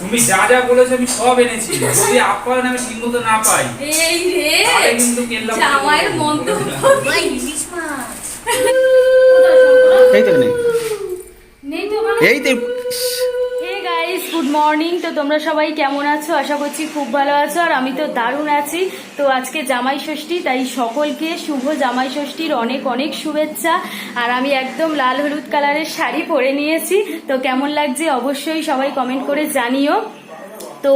তুমি যা যা বলেছ আমি সব এনেছি। যদি আপ্যায়ন আমি ঠিক মতো না পাই এই রে কিন্তু কেল্লা জামাইয়ের মন্তব্য ইলিশ মাছ। এই তো নেই নেই তো ওখানে? এই তো হে গাইস গুড মর্নিং। তো তোমরা সবাই কেমন আছো? আশা করছি খুব ভালো আছো। আর আমি তো দারুণ আছি। তো আজকে জামাই ষষ্ঠী, তাই সকলকে শুভ জামাই ষষ্ঠীর অনেক অনেক শুভেচ্ছা। আর আমি একদম লাল হলুদ কালারের শাড়ি পরে নিয়েছি। তো কেমন লাগছে অবশ্যই সবাই কমেন্ট করে জানিও। তো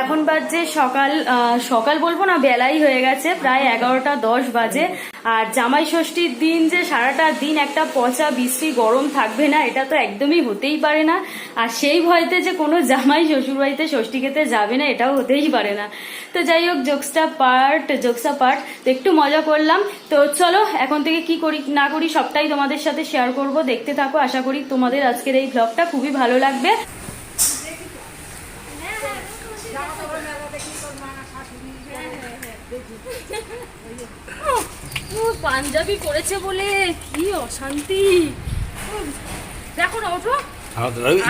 এখন বাজছে সকাল সকাল বলব না, বেলাই হয়ে গেছে, প্রায় এগারোটা দশ বাজে। আর জামাই ষষ্ঠীর দিন যে সারাটা দিন একটা পচা বৃষ্টি গরম থাকবে না, এটা তো একদমই হতেই পারে না। আর সেই ভয়তে যে কোনো জামাই শ্বশুর বাড়িতে ষষ্ঠী খেতে যাবে না, এটাও হতেই পারে না। তো যাই হোক, জোকসটা পার্ট জোকসা পার্ট, তো একটু মজা করলাম। তো চলো, এখন থেকে কি করি, না করি, সবটাই তোমাদের সাথে শেয়ার করব। দেখতে থাকো, আশা করি তোমাদের আজকের এই ব্লগটা খুবই ভালো লাগবে। পাঞ্জাবি করেছে বলে? কি অশান্তি। দেখো না ওঠো।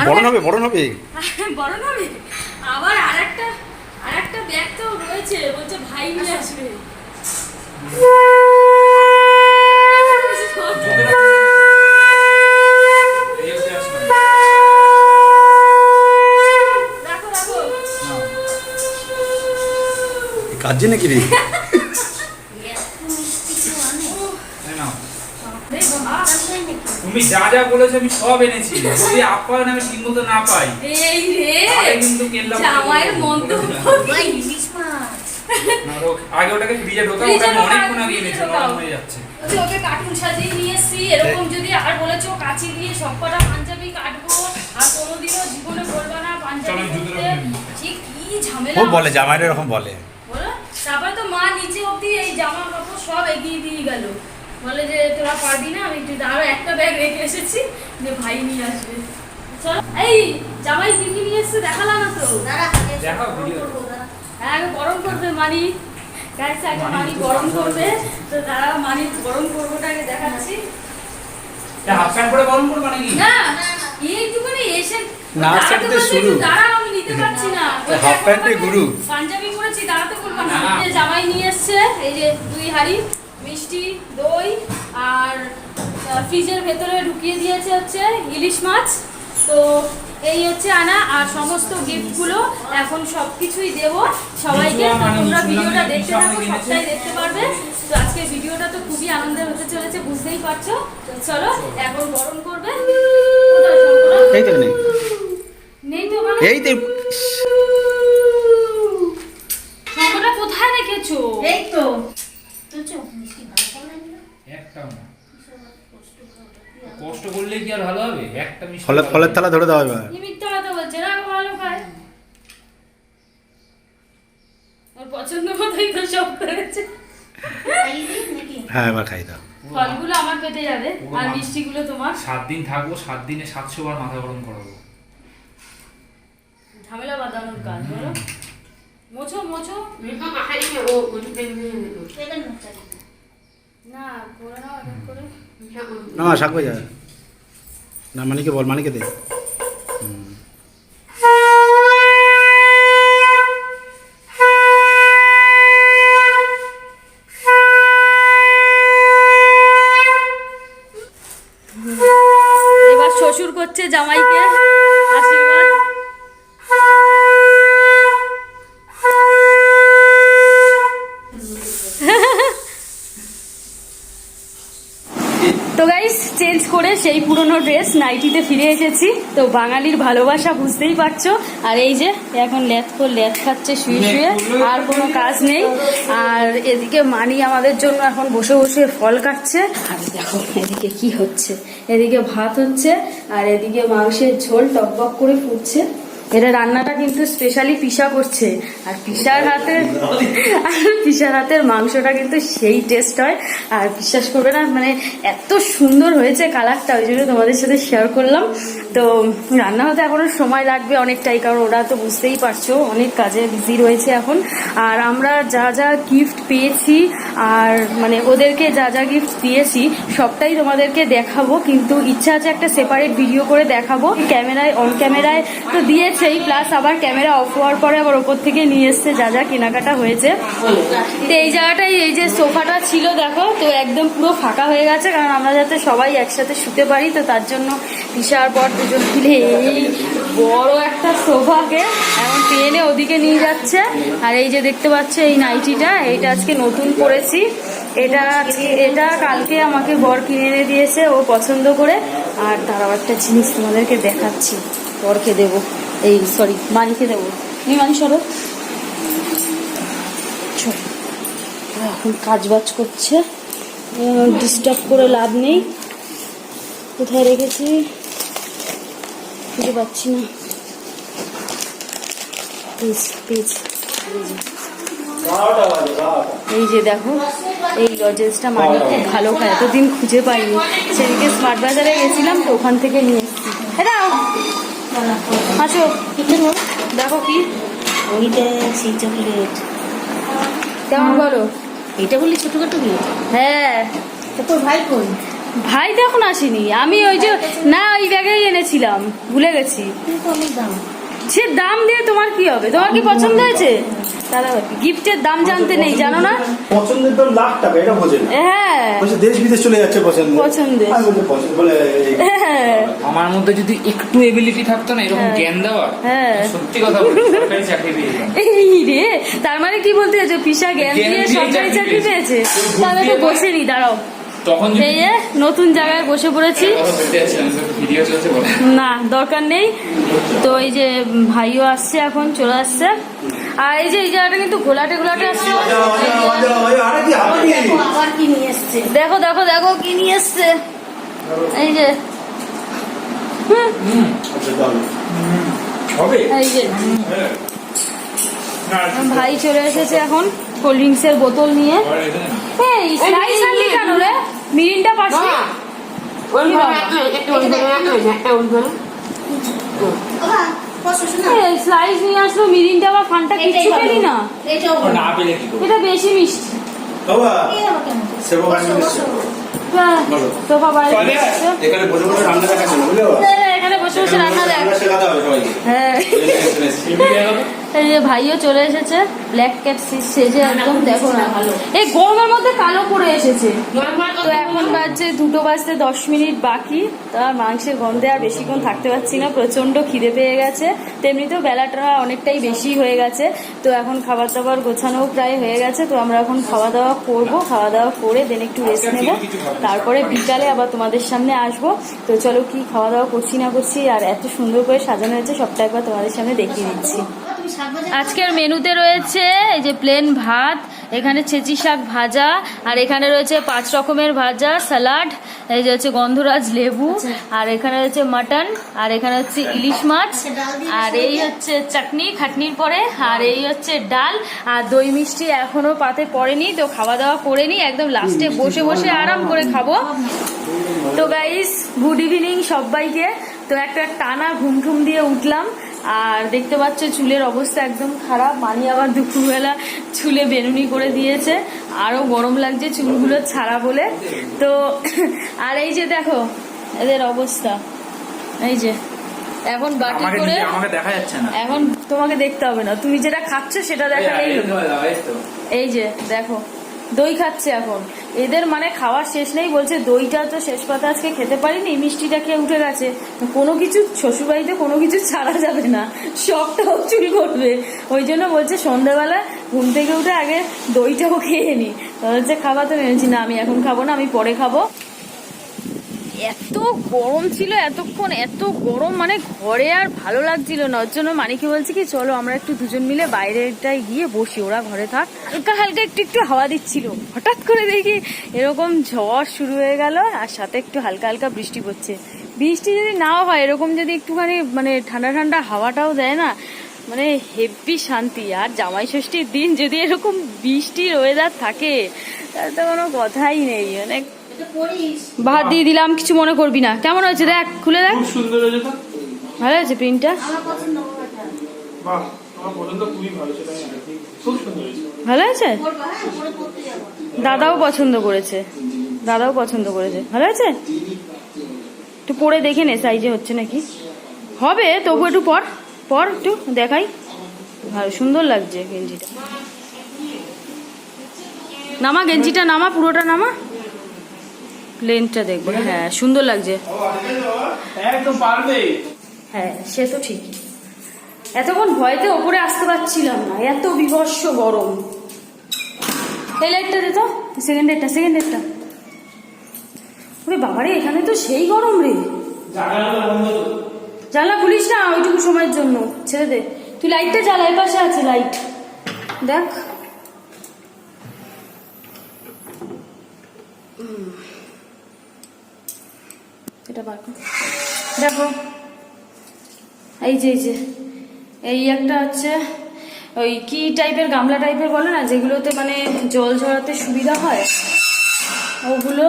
বড় হবে বড় হবে। বড় নবে আবার আরেকটা আরেকটা ব্যাগ তো রয়েছে বলছে ভাই নিয়ে আসবে। কাজে নাকি রে? আমি সব এনেছি। যদি আপ্যায়ন আমি ঠিক মতো না পাই এই রে কিন্তু কেল্লা জামাইয়ের মন্তব্য ইলিশ মাছ। আগে ওটাকে ফ্রিজে ঢোকা ওটা আমি ঢোকাও, অনেকক্ষণ আগে এনেছি নরম হয়ে যাচ্ছে। ওকে কার্টুন সাজিয়ে নিয়ে এসছি এরকম যদি আর বলেছ কাচি দিয়ে সব কটা পাঞ্জাবি কাটবো আর কোনোদিনও জীবনে বলবা না পাঞ্জাবি। ঠিক কি ঝামেলা? ও বলে জামাইরা এরকম বলে। বলো? তারপরে তো মা নিচে অব্দি এই জামা কাপড় সব এগিয়ে দিয়ে গেল। বলে যে তোরা পারবি না আমি একটু আরও একটা ব্যাগ রেখে এসেছি যে ভাই নিয়ে আসবে। চল। এই জামাই কি কি নিয়ে এসছে দেখালা না তো? দাঁড়া হ্যাঁ, আগে গরম করবে মানি। গাইস আগে মানি গরম করবে। তো তারা মানি গরম করবোটা আগে দেখাচ্ছি। হাফ প্যান্ট পরে গরম করবা নাকি? না এইটুকুনি এসে নাচ থেকে শুরু। একটু আমি নিতে পারছি না। হাফ প্যান্টে পাঞ্জাবি- গুরু। পাঞ্জাবি পরেছি দাঁড়াতে বলব না। না। যে জামাই নিয়ে এসছে এই যে দুই হাড়ি। মিষ্টি দই আর ফ্রিজের ভেতরে ঢুকিয়ে দিয়েছে হচ্ছে ইলিশ মাছ। তো এই হচ্ছে আনা আর সমস্ত গিফটগুলো এখন সব কিছুই দেবো সবাইকে। তোমরা ভিডিওটা দেখতে থাকো সবটাই দেখতে পারবে। তো আজকে ভিডিওটা তো খুবই আনন্দের হতে চলেছে বুঝতেই পারছ। চলো এখন গরম করবে। নেই। নেই তো? এই তো কোথায় রেখেছো? এই তো। একটাও না কষ্ট করলে কি আর ভালো হবে একটা মিষ্টি ফলের ফলের থালা ধরে দাও এবার। কি মিথ্যা কথা বলছে না ভালো খায় ওর পছন্দ মতোই তো সব করেছে হ্যাঁ এবার খাই দাও। ফলগুলো আমার পেটে যাবে আর মিষ্টিগুলো তোমার? সাত দিন থাকব সাত দিনে সাতশো বার মাথা গরম করাবো। ঝামেলা বাঁধানোর কাজ বলো। মোছো মোছো এটা নোচা না করে নাও এক এক করে না শাক যা না মানিকে বল মানিকে দে হুম। এবার শ্বশুর করছে জামাইকে আশীর্বাদ তো গাইস চেঞ্জ করে সেই পুরনো ড্রেস নাইটিতে ফিরে এসেছি। তো বাঙালির ভালোবাসা বুঝতেই পারছ। আর এই যে এখন ল্যাথ করে ল্যাথ খাচ্ছে শুয়ে শুয়ে। আর কোনো কাজ নেই। আর এদিকে মানি আমাদের জন্য এখন বসে বসে ফল কাটছে। আর দেখো এদিকে কি হচ্ছে। এদিকে ভাত হচ্ছে আর এদিকে মাংসের ঝোল টক করে ফুটছে। এটা রান্নাটা কিন্তু স্পেশালি পিসা করছে। আর পিসার হাতের আর পিসার হাতের মাংসটা কিন্তু সেই টেস্ট হয়। আর বিশ্বাস করবে না মানে এত সুন্দর হয়েছে কালারটা, ওই জন্য তোমাদের সাথে শেয়ার করলাম। তো রান্না হতে এখনও সময় লাগবে অনেকটাই, কারণ ওরা তো বুঝতেই পারছ, অনেক কাজে বিজি রয়েছে এখন। আর আমরা যা যা গিফট পেয়েছি, আর মানে ওদেরকে যা যা গিফট দিয়েছি, সবটাই তোমাদেরকে দেখাবো। কিন্তু ইচ্ছা আছে একটা সেপারেট ভিডিও করে দেখাবো। ক্যামেরায় অন ক্যামেরায় তো দিয়েছেই প্লাস আবার ক্যামেরা অফ হওয়ার পরে আবার ওপর থেকে নিয়ে এসছে যা যা কেনাকাটা হয়েছে। তো এই জায়গাটাই, এই যে সোফাটা ছিল দেখো, তো একদম পুরো ফাঁকা হয়ে গেছে, কারণ আমরা যাতে সবাই একসাথে শুতে পারি, তো তার জন্য পিসার পর দুজন মিলে এই বড় একটা সোফাকে এখন টেনে ওদিকে নিয়ে যাচ্ছে। আর এই যে দেখতে পাচ্ছ এই নাইটিটা, এইটা আজকে নতুন করেছি এটা এটা কালকে আমাকে বর কিনে এনে দিয়েছে, ও পছন্দ করে। আর তারাও একটা জিনিস তোমাদেরকে দেখাচ্ছি, বরকে দেবো। এই সরি মানিকে দেবো তুমি মানি সরো। এখন কাজ বাজ করছে। ডিস্টার্ব করে লাভ নেই। কোথায় রেখেছি? খুঁজে পাচ্ছি না। পেজ পেজ এই যে। দেখো এই লজেন্সটা মানে খুব ভালো খায়। এতদিন খুঁজে পাইনি। সেদিকে স্মার্ট বাজারে গেছিলাম তো ওখান থেকে নিয়ে এসেছি। এটা আসো দেখো কি। ওইটা সেই চকলেট। কেমন বলো? এটা বললি ছোটখাটো কি হ্যাঁ। তোর ভাই কোন ভাই তো এখন আসেনি। আমি ওই যে না ওই ব্যাগেই এনেছিলাম। ভুলে গেছি। দাম। সে দাম দিয়ে তোমার কি হবে? তোমার কি পছন্দ হয়েছে? গিফটের দাম জানতে নেই জানো না? পছন্দের তো লাখ টাকা এটা বোঝে না। হ্যাঁ। বলছে দেশ বিদেশ চলে যাচ্ছে পছন্দ হ্যাঁ। আমার মধ্যে যদি একটু এবিলিটি থাকতো না এরকম হ্যাঁ। জ্ঞান দেওয়ার হ্যাঁ। সত্যি কথা সরকারি চাকরি এই রে তার মানে কি বলতে চাইছো? পিসা জ্ঞান দিয়ে সরকারি চাকরি পেয়েছে। তাহলে তো বসে নি দাঁড়াও। তখন এই যে নতুন জায়গায় বসে পড়েছি। না দরকার নেই। তো এই যে ভাইও আসছে এখন চলে আসছে। আর এই যে এই জায়গাটা কিন্তু ঘোলাটে ঘোলাটে আসছে। আরে? দেখো দেখো দেখো কি নিয়ে এসছে। এই যে। হুম, আচ্ছা, এই যে। হ্যাঁ। ভাই চলে। এসেছে এখন কোল্ড ড্রিঙ্কস এর বোতল নিয়ে। এই স্লাইস আনলি কেন রে। মিরিন্ডা পাশে। বাবা? বাবা বসো শোনো এই স্লাইস নিয়ে আসলো মিরিন্ডা বা ফান্টা কিছু পেলি না। এটা বেশি মিষ্টি। হ্যাঁ। এখানে বসে বসে রান্না দেখাচ্ছে না, এখানে বসে বসে রান্না দেখ। হ্যাঁ? এই যে ভাইও চলে এসেছে ব্ল্যাক ক্যাট সেজে একদম দেখো না। ভালো। এই গরমের মধ্যে কালো পরে এসেছে। তো এখন বাজছে দুটো বাজতে দশ মিনিট বাকি। তার মাংসের গন্ধে আর বেশিক্ষণ থাকতে পারছি না প্রচণ্ড খিদে পেয়ে গেছে। তেমনিতেও বেলাটা অনেকটাই বেশি হয়ে গেছে। তো এখন খাবার দাবার গোছানোও প্রায় হয়ে গেছে। তো আমরা এখন খাওয়া দাওয়া করব খাওয়া দাওয়া করে দেন একটু রেস্ট নেব। তারপরে বিকালে আবার তোমাদের সামনে আসব। তো চলো কি খাওয়া দাওয়া করছি না করছি আর এত সুন্দর করে সাজানো হয়েছে সবটা একবার তোমাদের সামনে দেখিয়ে দিচ্ছি। আজকের মেনুতে রয়েছে এই যে প্লেন ভাত এখানে ছেঁচি শাক ভাজা আর এখানে রয়েছে পাঁচ রকমের ভাজা স্যালাড এই যে হচ্ছে গন্ধরাজ লেবু আর এখানে রয়েছে মাটন আর এখানে হচ্ছে ইলিশ মাছ আর এই হচ্ছে চাটনি খাটনির পরে আর এই হচ্ছে ডাল আর দই মিষ্টি এখনও পাতে পড়েনি তো খাওয়া দাওয়া করে নি একদম লাস্টে বসে বসে আরাম করে খাব। তো গাইস গুড ইভিনিং সবাইকে। তো একটা টানা ঘুম ঘুম দিয়ে উঠলাম। আর দেখতে পাচ্ছ চুলের অবস্থা একদম খারাপ। মানি আবার দুপুরবেলা চুলে বেনুনি করে দিয়েছে। আরও গরম লাগছে চুলগুলো ছাড়া বলে। তো আর এই যে দেখো এদের অবস্থা। এই যে এখন বাটি করে আমাকে দেখা যাচ্ছে না। এখন তোমাকে দেখতে হবে না। তুমি যেটা খাচ্ছ সেটা দেখালেই তো। এই যে দেখো। দই খাচ্ছে এখন। এদের মানে খাওয়ার শেষ নেই, বলছে দইটা তো শেষ পাতা আজকে খেতে পারিনি, মিষ্টিটা খেয়ে উঠে গেছে। কোনো কিছু শ্বশুরবাড়িতে কোনো কিছু ছাড়া যাবে না সবটাও চুল করবে। ওই জন্য বলছে সন্ধ্যাবেলা ঘুম থেকে উঠে আগে দইটাও খেয়ে নি। বলছে খাবার তো এনেছি না আমি এখন খাব না, আমি পরে খাব। এত গরম ছিল এতক্ষণ, এত গরম মানে ঘরে আর ভালো লাগছিল না। ওর জন্য মানিকে বলছে কি, চলো আমরা একটু দুজন মিলে বাইরেটায় গিয়ে বসি, ওরা ঘরে থাক। হালকা হালকা একটু একটু হাওয়া দিচ্ছিল। হঠাৎ করে দেখি এরকম ঝড় শুরু হয়ে গেল, আর সাথে একটু হালকা হালকা বৃষ্টি পড়ছে। বৃষ্টি যদি নাও হয়, এরকম যদি একটুখানি মানে ঠান্ডা ঠান্ডা হাওয়াটাও দেয় না মানে হেভি শান্তি। আর জামাই ষষ্ঠীর দিন যদি এরকম বৃষ্টির ওয়েদার থাকে, তাহলে তো কোনো কথাই নেই। মানে ভাত দিয়ে দিলাম কিছু মনে করবি না। কেমন হয়েছে দেখ খুলে দেখ। সুন্দর হয়েছে তো। ভালো আছে প্রিন্টটা আমার পছন্দ করাটা বাহ আমার পছন্দ খুবই ভালো হয়েছে। আছে হ্যাঁ পরে পড়তে যাব। দাদাও পছন্দ করেছে। দাদাও পছন্দ করেছে। ভালো আছে একটু পরে দেখে নে সাইজে হচ্ছে নাকি। হবে তবু একটু পর পর একটু দেখাই। ভালো সুন্দর লাগছে গেঞ্জিটা। নামা গেঞ্জিটা নামা পুরোটা নামা। লেন্থটা দেখব। হ্যাঁ সুন্দর লাগছে। একদম পারবে হ্যাঁ সে তো ঠিকই। এতক্ষণ ভয়তে ওপরে আসতে পারছিলাম না এত বিভৎস গরম। এই লাইটটা দে তো সেকেন্ড ডেটটা সেকেন্ড ডেটটা ওরে বাবারে এখানে তো সেই গরম রে। জানলা খুলিস না ওইটুকু সময়ের জন্য ছেড়ে দে। তুই লাইটটা জ্বালা পাশে আছে লাইট দেখ। হুম। এটা বার কর। দেখো, এই যে এই যে, এই একটা হচ্ছে ওই কি টাইপের গামলা টাইপের বলে না, যেগুলোতে মানে জল ঝরাতে সুবিধা হয় ওগুলো,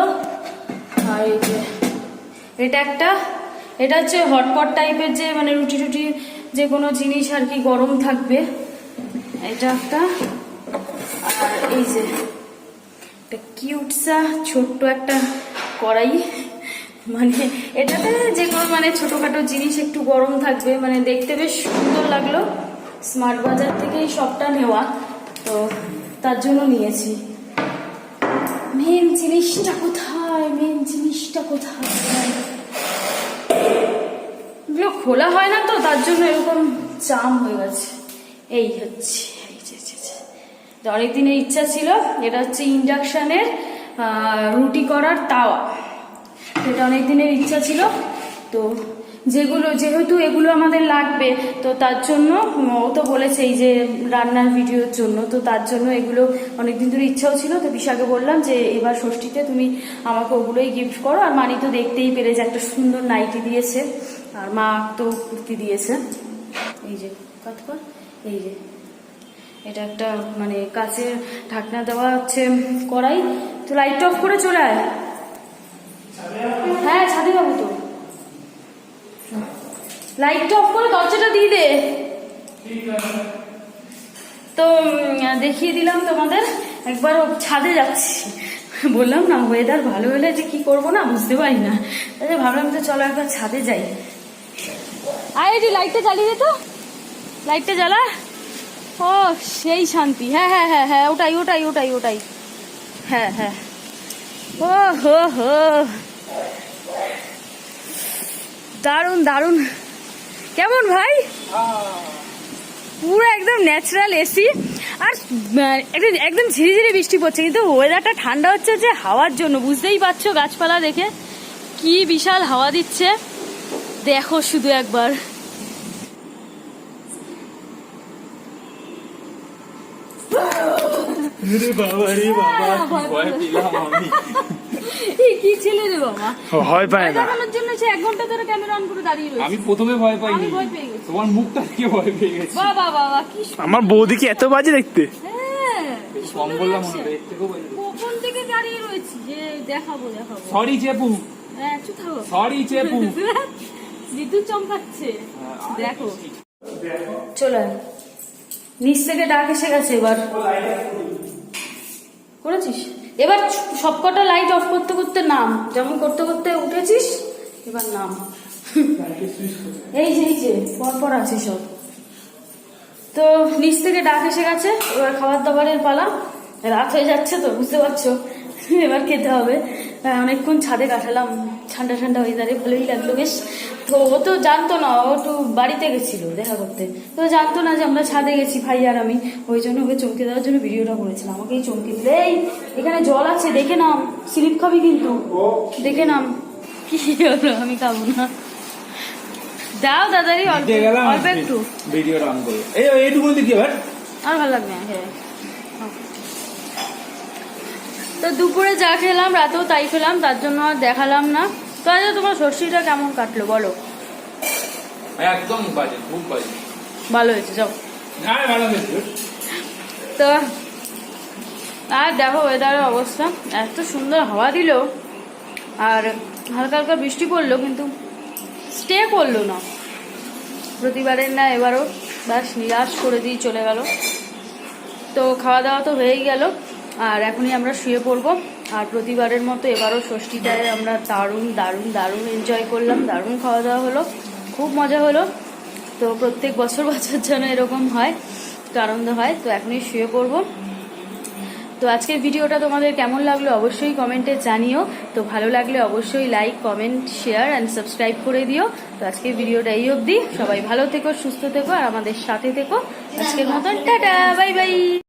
আর এই যে, এটা একটা, এটা হচ্ছে হটপট টাইপের যে মানে রুটি টুটি যে কোনো জিনিস আর কি গরম থাকবে, এটা একটা, আর এই যে, একটা কিউটসা ছোট্ট একটা কড়াই মানে এটাতে যে কোনো মানে ছোটোখাটো জিনিস একটু গরম থাকবে মানে দেখতে বেশ সুন্দর লাগল। স্মার্ট বাজার থেকেই সবটা নেওয়া তো তার জন্য নিয়েছি। মেন জিনিসটা কোথায়? মেন জিনিসটা কোথায়? খোলা হয় না তো তার জন্য এরকম জাম হয়ে গেছে। এই হচ্ছে এই যে, যে, যে। তো অনেক দিনের ইচ্ছা ছিল এটা হচ্ছে ইন্ডাকশানের রুটি করার তাওয়া। এটা অনেক দিনের ইচ্ছা ছিল। তো যেগুলো, যেহেতু এগুলো আমাদের লাগবে, তো তার জন্য ও তো বলেছে এই যে রান্নার ভিডিওর জন্য, তো তার জন্য এগুলো অনেক দিন ধরে ইচ্ছাও ছিল। তো বিশাকে বললাম যে, এবার ষষ্ঠীতে তুমি আমাকে ওগুলোই গিফট করো। আর মানি তো দেখতেই পেরেছে একটা সুন্দর নাইটি দিয়েছে। আর মা তো কুর্তি দিয়েছে। এই যে কর? এই যে, এটা একটা মানে কাচের ঢাকনা দেওয়া হচ্ছে কড়াই। তো লাইট অফ করে চলে আয়। হ্যাঁ ছাদে যাব তো। লাইটটা অফ করে দরজাটা দিয়ে দে। তো দেখিয়ে দিলাম তোমাদের। একবার ছাদে যাচ্ছি। বললাম, না ওয়েদার ভালো হলে যে কি করব না, বুঝতে পারি না। তাই ভাবলাম তো চলো একবার ছাদে যাই। আয় লাইটটা জ্বালিয়ে দে তো। লাইটটা জ্বালা। ও, সেই শান্তি। হ্যাঁ হ্যাঁ হ্যাঁ হ্যাঁ ওটাই ওটাই ওটাই ওটাই। হ্যাঁ হ্যাঁ। ও হো হো। দারুণ দারুণ। কেমন ভাই? পুরো একদম ন্যাচারাল এসি আর একদম একদম ঝিরি ঝিরি বৃষ্টি পড়ছে, কিন্তু ওয়েদারটা ঠান্ডা হচ্ছে যে হাওয়ার জন্য। বুঝতেই পারছ গাছপালা দেখে। কি বিশাল হাওয়া দিচ্ছে। দেখো শুধু একবার। বাবা রে বাবা কি ছেলে রে বাবা? ভয় পায় না। দেখানোর জন্য সে এক ঘণ্টা ধরে ক্যামেরা অন করে দাঁড়িয়ে রয়েছে। আমি প্রথমে ভয় পাইনি। আমি ভয় পেয়ে গেছি। তোমার মুখটা দেখে ভয় পেয়ে গেছি। বাবা বাবা কি আমার বৌদি কি এত বাজে দেখতে? হ্যাঁ কম বললাম মনে হয়, এর কখন থেকে দাঁড়িয়ে রয়েছি? যে দেখাবো দেখাবো। সরি চেপু। হ্যাঁ চুপ থাকো। সরি চেপু। বিদ্যুৎ চমকাচ্ছে। দেখো। চলো। নিচ থেকে ডাক এসে গেছে এবার। করেছিস? এবার সবকটা লাইট অফ করতে করতে নাম। যেমন করতে করতে উঠেছিস এবার নাম। এই যে এই যে পরপর আছে সব। তো নিচ থেকে ডাক এসে গেছে এবার খাবার দাবারের পালা। রাত হয়ে যাচ্ছে তো বুঝতে পারছ? এবার খেতে হবে। হ্যাঁ, অনেকক্ষণ ছাদে কাটালাম। ঠান্ডা ঠান্ডা ওয়েদারে ভালোই লাগল বেশ। তো ও তো জানতো না ও একটু বাড়িতে গেছিল দেখা করতে। তো জানতো না যে আমরা ছাদে গেছি ভাই আর আমি। ওই জন্য ওকে চমকে দেওয়ার জন্য ভিডিওটা করেছিলাম। আমাকেই চমকে দিলে এই এখানে জল আছে দেখে নাম স্লিপ খাবি কিন্তু। দেখে নাম কি হলো? আমি খাব না। দাও দাদারি অল্প অল্প একটু। ভিডিও রান করে। এই এইটুকু দিকে ভাই আর ভালো লাগবে হ্যাঁ। তো দুপুরে যা খেলাম রাতেও তাই খেলাম তার জন্য আর দেখালাম না। তো আজ তোমার ষষ্ঠীটা কেমন কাটলো বলো? একদম বাজে খুব বাজে। ভালো হয়েছে যাও। না ভালো হয়েছে। তো আর দেখো ওয়েদারের অবস্থা। এত সুন্দর হাওয়া দিল আর হালকা হালকা বৃষ্টি পড়ল কিন্তু স্টে করল না। প্রতিবারের না এবারও ব্যাস নিরাশ করে দিয়ে চলে গেল। তো খাওয়া দাওয়া তো হয়েই গেল আর এখনই আমরা শুয়ে পড়ব। আর প্রতিবারের মতো এবারও ষষ্ঠীটায় আমরা দারুণ দারুণ দারুণ এনজয় করলাম, দারুণ খাওয়া দাওয়া হলো, খুব মজা হলো। তো প্রত্যেক বছর বছর যেন এরকম হয় তো আনন্দ হয়, তো এখনই শুয়ে পড়ব। তো আজকের ভিডিওটা তোমাদের কেমন লাগল অবশ্যই কমেন্টে জানিও। তো ভালো লাগলে অবশ্যই like comment share and subscribe করে দিও। তো আজকের ভিডিওটা এই অবধি। সবাই ভালো থেকো, সুস্থ থেকো আর আমাদের সাথে থেকো। আজকের মতন, টাটা বাই বাই